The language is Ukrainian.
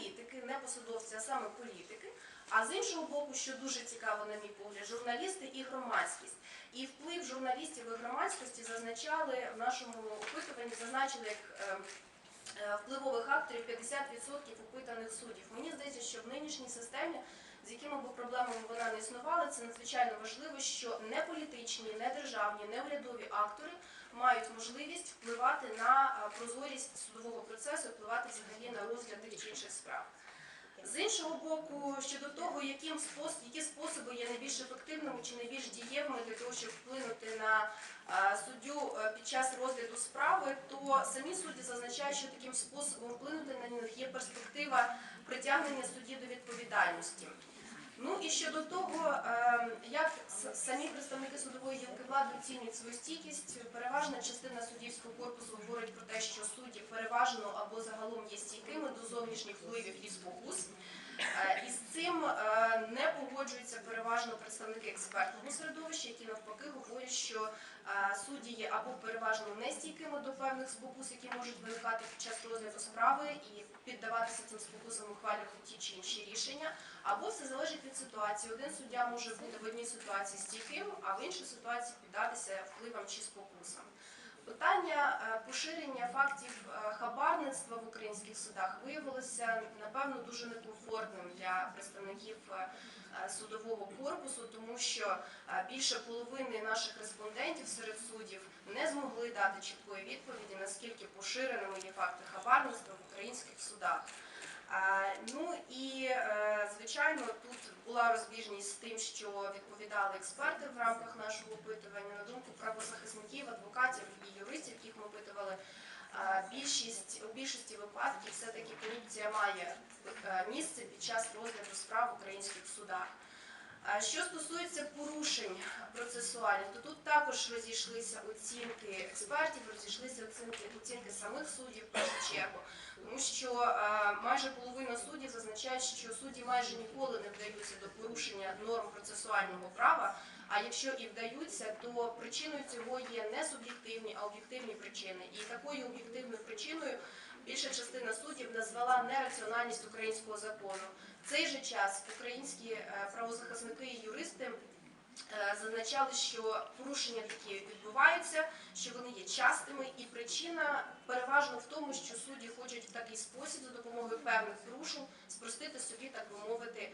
політики, не посадовці, а саме політики. А з іншого боку, що дуже цікаво, на мій погляд, журналісти і громадськість. І вплив журналістів і громадськості зазначали в нашому опитуванні, зазначили як е, е, впливових акторів 50% опитаних суддів. Мені здається, що в нинішній системі, з якими б проблемами вона не існувала, це надзвичайно важливо, що не політичні, не державні, не урядові актори мають можливість впливати на е, прозорість судового процесу, впливати взагалі на розгляд тих чи інших справ. З іншого боку, щодо того, яким спос... які способи є найбільш ефективними чи найбільш дієвими для того, щоб вплинути на е, суддю е, під час розгляду справи, то самі судді зазначають, що таким способом вплинути на них є перспектива притягнення судді до відповідальності. Ну і щодо того, е, як самі представники судової гілки влади оцінюють свою стійкість, переважна частина суддівського корпусу говорить про те, що судді переважно або загалом є стійкими до зовнішніх впливів і спокус. Е, І з цим е, не погоджуються переважно представники експертного середовища, які навпаки говорять, що е, судді є або переважно нестійкими до певних спокус, які можуть виникати під час розгляду справи, і піддаватися цим спокусам ухвалювати ті чи інші рішення, або все залежить від ситуації. Один суддя може бути в одній ситуації стійким, а в іншій ситуації піддатися впливам чи спокусам. Поширення фактів е, хабарництва в українських судах виявилося напевно дуже некомфортним для представників е, е, судового корпусу, тому що більше половини наших респондентів серед суддів не змогли дати чіткої відповіді, наскільки поширеними є факти хабарництва в українських судах. Е, Ну і е, звичайно, тут була розбіжність з тим, що відповідали експерти в рамках нашого опитування. На думку правозахисників, адвокатів і юристів, яких ми опитували, більшість у більшості випадків все-таки корупція має е, місце під час розгляду справ в українських судах. Що стосується порушень процесуальних, то тут також розійшлися оцінки експертів, розійшлися оцінки, оцінки самих суддів в першу чергу, тому що е, майже половина суддів зазначають, що судді майже ніколи не вдаються до порушення норм процесуального права. А якщо і вдаються, то причиною цього є не суб'єктивні, а об'єктивні причини. І такою об'єктивною причиною більша частина суддів назвала нераціональність українського закону. В цей же час українські е, правозахисники і юристи е, зазначали, що порушення такі відбуваються, що вони є частими, і причина переважно в тому, що судді хочуть в такий спосіб за допомогою певних порушень спростити собі, так би мовити.